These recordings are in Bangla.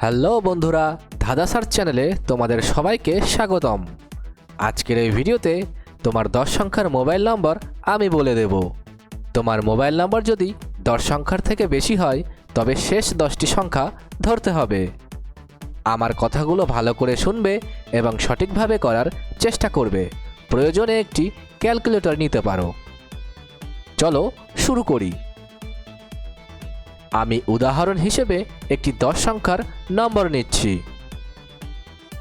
হ্যালো বন্ধুরা, ধাঁধা চ্যানেলে তোমাদের সবাইকে স্বাগতম। আজকের এই ভিডিওতে তোমার দশ সংখ্যার মোবাইল নম্বর আমি বলে দেব। তোমার মোবাইল নম্বর যদি দশ সংখ্যার থেকে বেশি হয়, তবে শেষ দশটি সংখ্যা ধরতে হবে। আমার কথাগুলো ভালো করে শুনবে এবং সঠিকভাবে করার চেষ্টা করবে। প্রয়োজনে একটি ক্যালকুলেটর নিতে পারো। চলো শুরু করি। আমি উদাহরণ হিসেবে একটি দশ সংখ্যার নম্বর নিচ্ছি।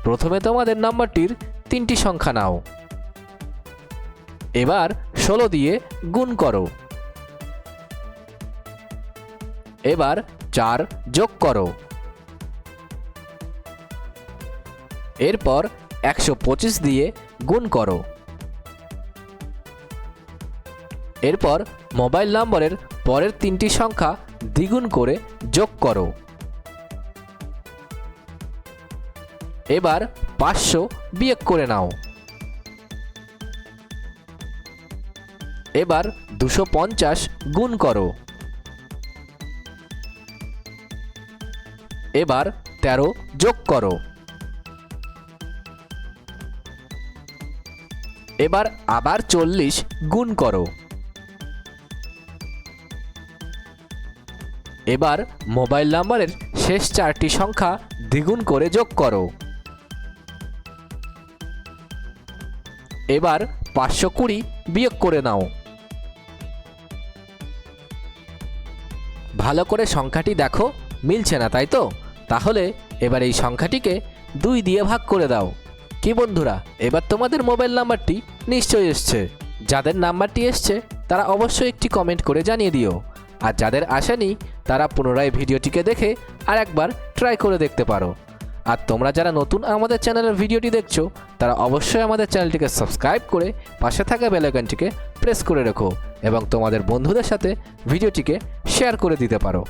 প্রথমে তোমাদের নম্বরটির তিনটি সংখ্যা নাও। এবার ষোলো দিয়ে গুণ করো। এবার চার যোগ করো। এরপর একশো পঁচিশ দিয়ে গুণ করো। এরপর মোবাইল নম্বরের পরের তিনটি সংখ্যা দ্বিগুণ করে যোগ করো। এবার পাঁচশো বিয়োগ করে নাও। এবার দুশো পঞ্চাশ গুণ করো। এবার তেরো যোগ করো। এবার আবার চল্লিশ গুণ করো। এবার মোবাইল নাম্বারের শেষ চারটি সংখ্যা দ্বিগুণ করে যোগ করো। এবার পাঁচশো কুড়ি বিয়োগ করে নাও। ভালো করে সংখ্যাটি দেখো, মিলছে না, তাই তো? তাহলে এবার এই সংখ্যাটিকে দুই দিয়ে ভাগ করে দাও। কি বন্ধুরা, এবার তোমাদের মোবাইল নাম্বারটি নিশ্চয়ই এসছে। যাদের নাম্বারটি এসছে, তারা অবশ্যই একটি কমেন্ট করে জানিয়ে দিও। আর যাদের আসেনি তারা পুনরায় ভিডিওটিকে দেখে আর একবার ট্রাই করে দেখতে পারো। আর তোমরা যারা নতুন আমাদের চ্যানেলের ভিডিওটি দেখছ, তারা অবশ্যই আমাদের চ্যানেলটিকে সাবস্ক্রাইব করে পাশে থাকা বেলাইকনটিকে প্রেস করে রেখো এবং তোমাদের বন্ধুদের সাথে ভিডিওটিকে শেয়ার করে দিতে পারো।